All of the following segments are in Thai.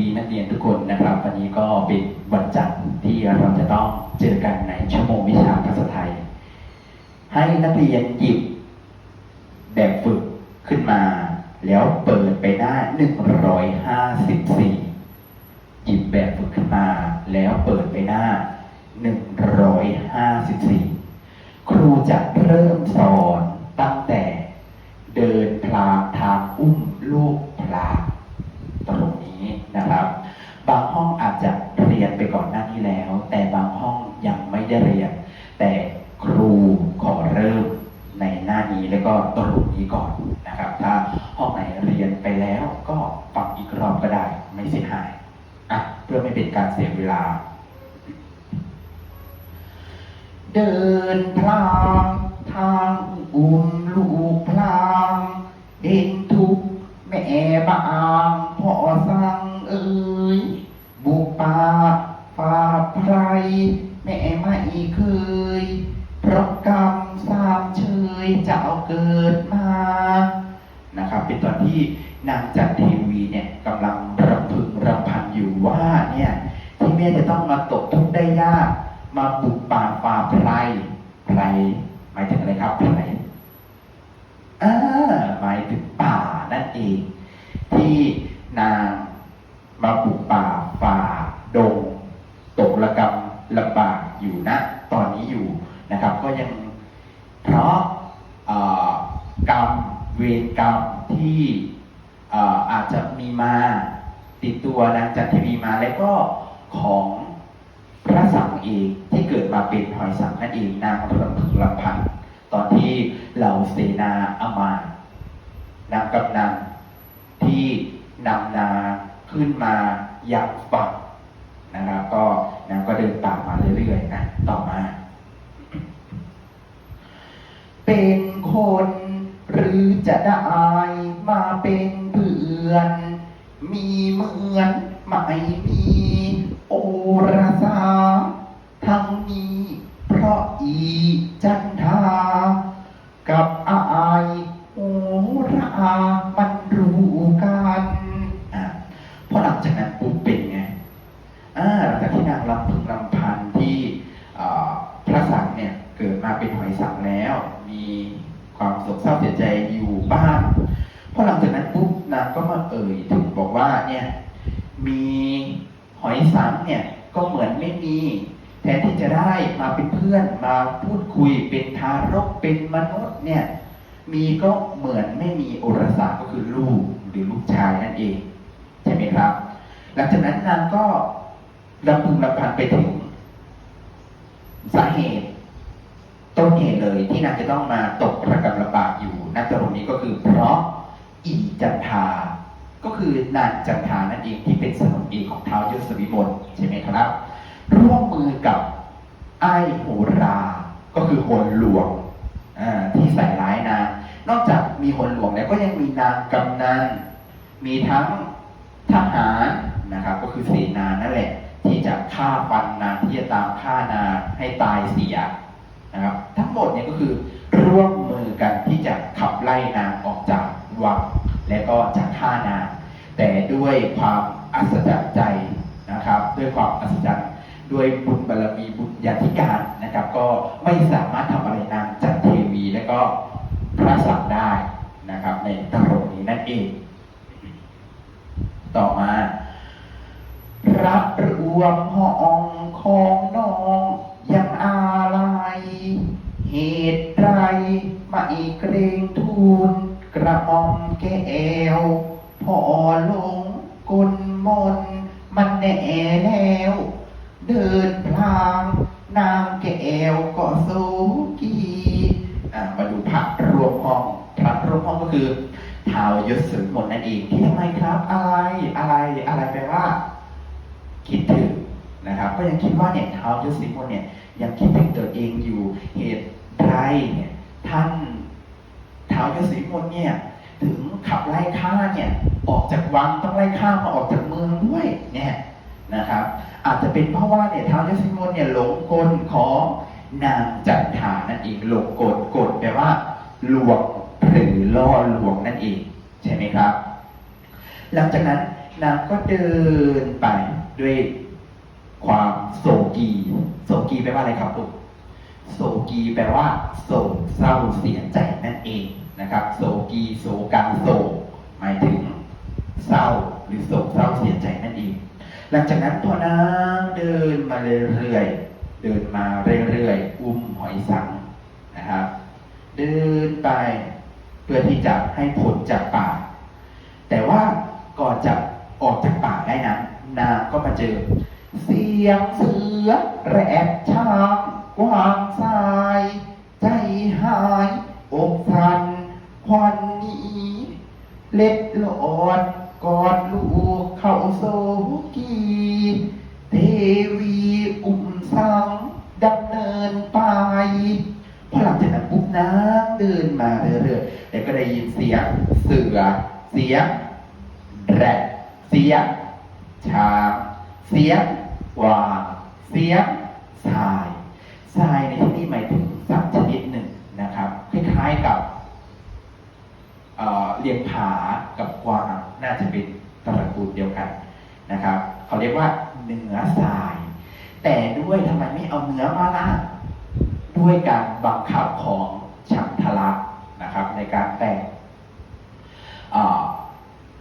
ดีนักเรียนทุกคนนะครับ วันนี้ก็เป็นวันจันทร์ที่เราจะต้องเจอกันในชั่วโมงวิชาภาษาไทย ให้นักเรียนหยิบแบบฝึกขึ้นมา แล้วเปิดไปหน้า 154 หยิบแบบฝึกขึ้นมา แล้วเปิดไปหน้า 154 ครูจะเริ่มสอนตั้งแต่เดินพลางทางอุ้มลูก แต่ครูขอเริ่มในหน้านี้แล้วก็ตรงนี้ก่อนนะครับ ถ้าห้องไหนเรียนไปแล้วก็ฟังอีกรอบก็ได้ไม่เสียหายอะเพื่อไม่เป็นการเสียเวลา เดินพลางทางอุ้มลูกพลางเด่นทุกแม่บางพ่อสั่งเอ่ยบุกป่าฝ่าไพรแม่ไม่เคย เป็นตอนที่นางจันเทวีเนี่ยกำลังรำพึงรำพันอยู่ว่าเนี่ยที่แม่จะต้องมาตกทุกข์ได้ยากมาบุกป่าฝ่าไพรไพรหมายถึงอะไรครับไพรอ่าหมายถึงป่านั่นเอง ที่นางมาบุกป่าฝ่าดง ตกระกำลำบากอยู่นะ ตอนนี้อยู่นะครับ ก็ยังเพราะกรรม เวรกรรมที่อาจจะมีมาติดตัวนางจันทวีมาแล้วก็ของพระสังเองที่เกิดมาเป็นหอยสังนั่นเองนางรำพึงรำพันตอนที่เหล่าเสนาอามาตย์นางกำนันที่นำนาขึ้นมายังฝั่งนะครับก็นางก็เดินตามมาเรื่อยๆนะต่อมา เป็นคน รือจะได้มาเป็นเพื่อน มีเหมือนไม่มีโอราสาทั้งนี้เพราะอีจันทา กับอายโอรามันรู้กันอะพอหลังจากนั้นปุ๊บเป็นไงอ่าหลังจากที่นางรำพึงรำพันที่พระสังเนี่ยเกิดมาเป็นหอยสังแล้ว มี ความโศกเศร้าเสียใจอยู่บ้างพอหลังจากนั้นปุ๊บนางก็มาเอ่ยถึงบอกว่าเนี่ย มีหอยสังเนี่ยก็เหมือนไม่มีแทนที่จะได้มาเป็นเพื่อนมาพูดคุยเป็นทารกเป็นมนุษย์เนี่ย มีก็เหมือนไม่มีโอรสาก็คือลูกหรือลูกชายนั่นเองใช่ไหมครับ หลังจากนั้นนางก็รำพึงรำพันไปถึงสาเหตุ ต้นเหตุเลยที่นางจะต้องมาตกระกำลำบากอยู่ณตรงนี้ก็คือเพราะอีจันทา ก็คือนางจันทานั่นเองที่เป็นสนมเอกของเท้าวยศวิมลใช่ไหมครับ ร่วมมือกับไอ้โหรา ก็คือหนหลวงที่ใส่ร้ายนาง นอกจากมีหนหลวงแล้วก็ยังมีนางกำนัน มีทั้งทหารนะครับ ก็คือเสนานั่นแหละ ที่จะฆ่าฟันนางที่จะตามฆ่านางให้ตายเสีย นะครับทั้งหมดเนี่ยก็คือร่วมมือกันที่จะขับไล่นางออกจากวังและก็จะฆ่านางแต่ด้วยความอัศจรรย์ใจนะครับ ด้วยความอัศจรรย์ด้วยบุญบารมีบุญญาธิการนะครับ ก็ไม่สามารถทำอะไรนางจันเทวีและก็พระสังได้นะครับ ในตรงนี้นั่นเอง ต่อมารับรวมห้องของน้อง เหตุไรไม่เกรงทูลกระหม่อมแก้วพอลงกลมนมันแน่แล้ว เดินพลางนางแก้วก็สูกีมาดูพระรวมห้องพระรวมห้องก็คือท้าวยศสุมนนั่นเองที่ทำไมครับ อะไรอะไรอะไรแปลว่า คิดถึงนะครับ ก็ยังคิดว่าเนี่ยท้าวยศสิมนเนี่ยยังคิดถึงตัวเองอยู่เหตุ เนี่ยท่านท้าวยศสิมนเนี่ยถึงขับไล่ฆ่าเนี่ยออกจากวังต้องไล่ฆ่ามาออกจากเมืองด้วยเนี่ยนะครับ อาจจะเป็นเพราะว่าเนี่ยท้าวยศสิมนเนี่ยหลงกลของนางจันทานั่นเองหลงกลกลแปลว่าลวงหรือล่อลวงนั่นเองใช่ไหมครับ หลังจากนั้นนางก็เดินไปด้วยความโศกีโศกีแปลว่าอะไรครับลูก โศกีแปลว่าโศกเศร้าเสียใจนั่นเองนะครับ โศกีโศกังโศกหมายถึงเศร้าหรือโศกเศร้าเสียใจนั่นเอง หลังจากนั้นตัวนางเดินมาเรื่อยๆเดินมาเรื่อยๆอุ้มหอยสังนะครับ เดินไปเพื่อที่จะให้พ้นจากป่า แต่ว่าก่อนจะออกจากป่าได้นั้นนางก็มาเจอ เสียงเสือแรดช้าง กวางทราย ใจหายอกสั่นควันหนีเล็ดหลอดกอดลูกเข้าโซกีเทวีอุ้มสังดำเนินไปพอหลังจากนั้นปุ๊บนางเดินมาเรื่อยๆแล้วก็ได้ยินเสียงเสือ เสียงแรดเสียงช้างเสียงวางเสียงทราย ทรายในที่นี้หมายถึงสัตว์ชนิดหนึ่งนะครับ คล้ายๆกับเเลียงผากับกวางน่าจะเป็นตระกูลเดียวกันนะครับ เขาเรียกว่าเนื้อทราย แต่ด้วยทำไมไม่เอาเนื้อมาล่ะด้วยการบังคับของฉันทลักนะครับ ในการแต่ง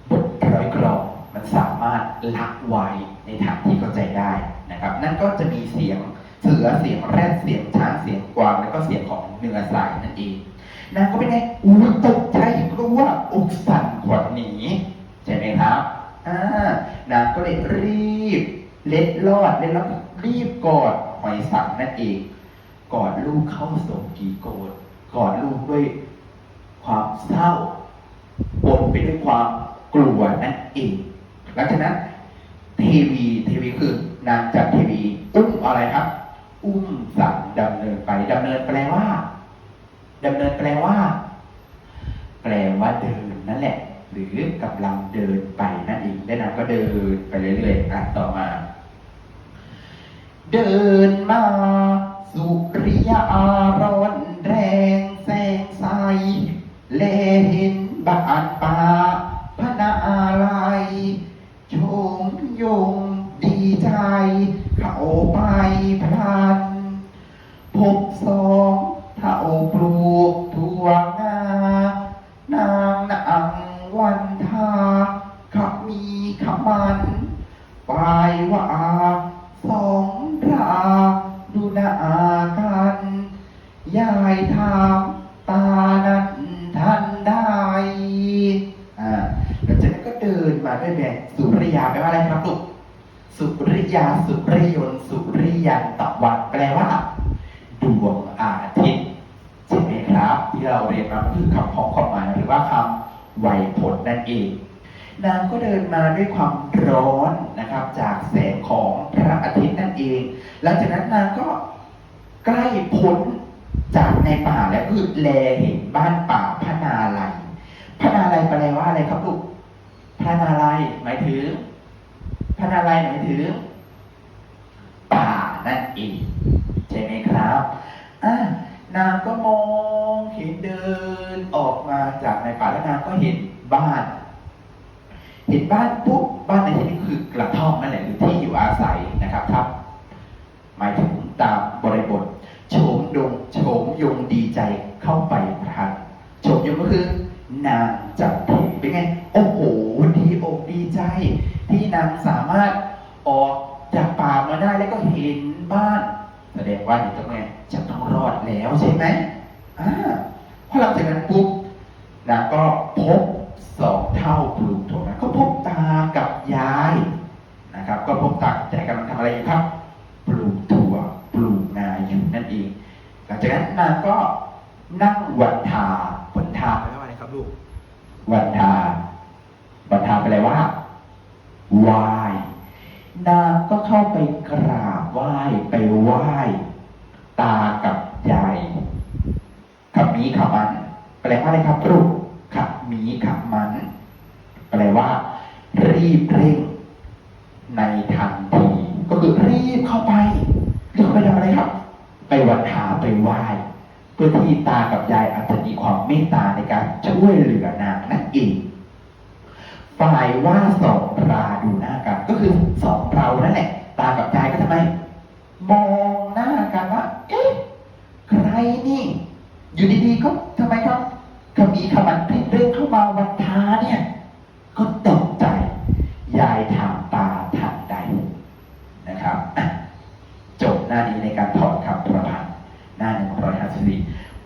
บทร้อยกรองมันสามารถลักไว้ในทางที่เข้าใจได้นะครับ นั่นก็จะมีเสียง เสือเสียงแรดเสียงช้างเสียงกวางแล้วก็เสียงของเนื้อสายนั่นเองนางก็เป็นไงอู้ตกใจกลัวอกสั่นขวัญหนีใช่ไหมครับอ่านางก็เลยรีบ เล็ดลอดเล็ดลอดรีบกอดหอยสังนั่นเองกอดลูกเข้าโศกีโกรธกอดลูกด้วยความเศร้าปนไปด้วยความกลัวนั่นเองหลังจากนั้นเทวีเทวีคือนางจากเทวีอุ้มอะไรครับ อุ้มสังดำเนินไปดำเนินแปลว่าดำเนินแปลว่า แปลว่าเดินนั่นแหละ หรือกำลังเดินไปนั่นเองและนางก็เดินไปเรื่อยๆอะต่อมา เดินมา สุริยาร้อนแรงแสงใสเลเห็นบ้านป่า พบสองเท่าปลูกทั่วงานางนางวันทาขับมีขมันปลายว่าสองราดูนากันยายถามตานั้นทันได้อ่าหลังจากนั้นก็เดินมาด้วยแบบสุริยาแปลว่าอะไรครับลูกสุริยาสุริยนสุริยันตะวันแปลว่า ดวงอาทิตย์ใช่ไหมครับ ที่เราเรียนมาคือคำพ้องความหมายหรือว่าคำไวยพจน์นั่นเองนางก็เดินมาด้วยความร้อนนะครับ จากแสงของพระอาทิตย์นั่นเอง หลังจากนั้นนางก็ใกล้พ้นจากในป่าแล้วคือแลเห็นบ้านป่าพระนาลัยพระนาลัยแปลว่าอะไรครับลูกพระนาลัยหมายถึงพระนาลัยหมายถึงป่านั่นเอง ครับอ่านางก็มองเห็นเดินออกมาจากในป่าแล้วนางก็เห็นบ้าน เห็นบ้านปุ๊บบ้านในที่นี้คือกระท่อมนั่นแหละหรือที่อยู่อาศัยนะครับครับ หมายถึงตามบริบทโฉมดงโฉมยงดีใจเข้าไปพรันโฉมยงก็คือนางจับผิดเป็นไง โอ้โหดีอกดีใจ ที่นางสามารถออกจากป่ามาได้แล้วก็เห็นบ้าน ดงว่าอย่างตรงนี้จะต้องรอดแล้วใช่ไหมอ่าพอหลังจากนั้นปุ๊บนางก็พบสองเท่าปลูกถั่วนะก็พบตากับยายนะครับ ก็พบตากับยายกำลังทำอะไรอยู่ครับ ปลูกถั่วปลูกนาอยู่นั่นเอง หลังจากนั้นนางก็นั่งวันทาวันทาแปลว่าอะไรครับลูกวันทา ไหว้ตากับยายขับมีขับมัน แปลว่าอะไรครับลูกขับมีขับมัน แปลว่า รีบเร่ง ในทันที ก็คือรีบเข้าไปรีบไปทำอะไรครับ ไปวันทาไปไหว้เพื่อที่ตากับยายอาจจะมีความเมตตาในการช่วยเหลือนางนั่นเองฝฝ่ายว่าสองราดูหน้ากัน ก็คือสองเรานั่นแหละ ตากับยายก็ทำไม มองหน้ากันว่าเอ๊ะใครนี่ อยู่ดีๆก็ทำไมครับขมีขมันพลิกเรื่องเข้ามาวันท้าเนี่ย ก็ตกใจ ยายถามตาทันใดนะครับจบหน้านี้ในการถอดคำประพันธ์หน้าหนึ่งร้อยห้าสิบ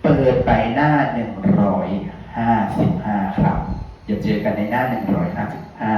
เปิดไปหน้าหนึ่งร้อยห้าสิบห้าครับเดี๋ยวเจอกันในหน้าหนึ่งร้อยห้าสิบห้า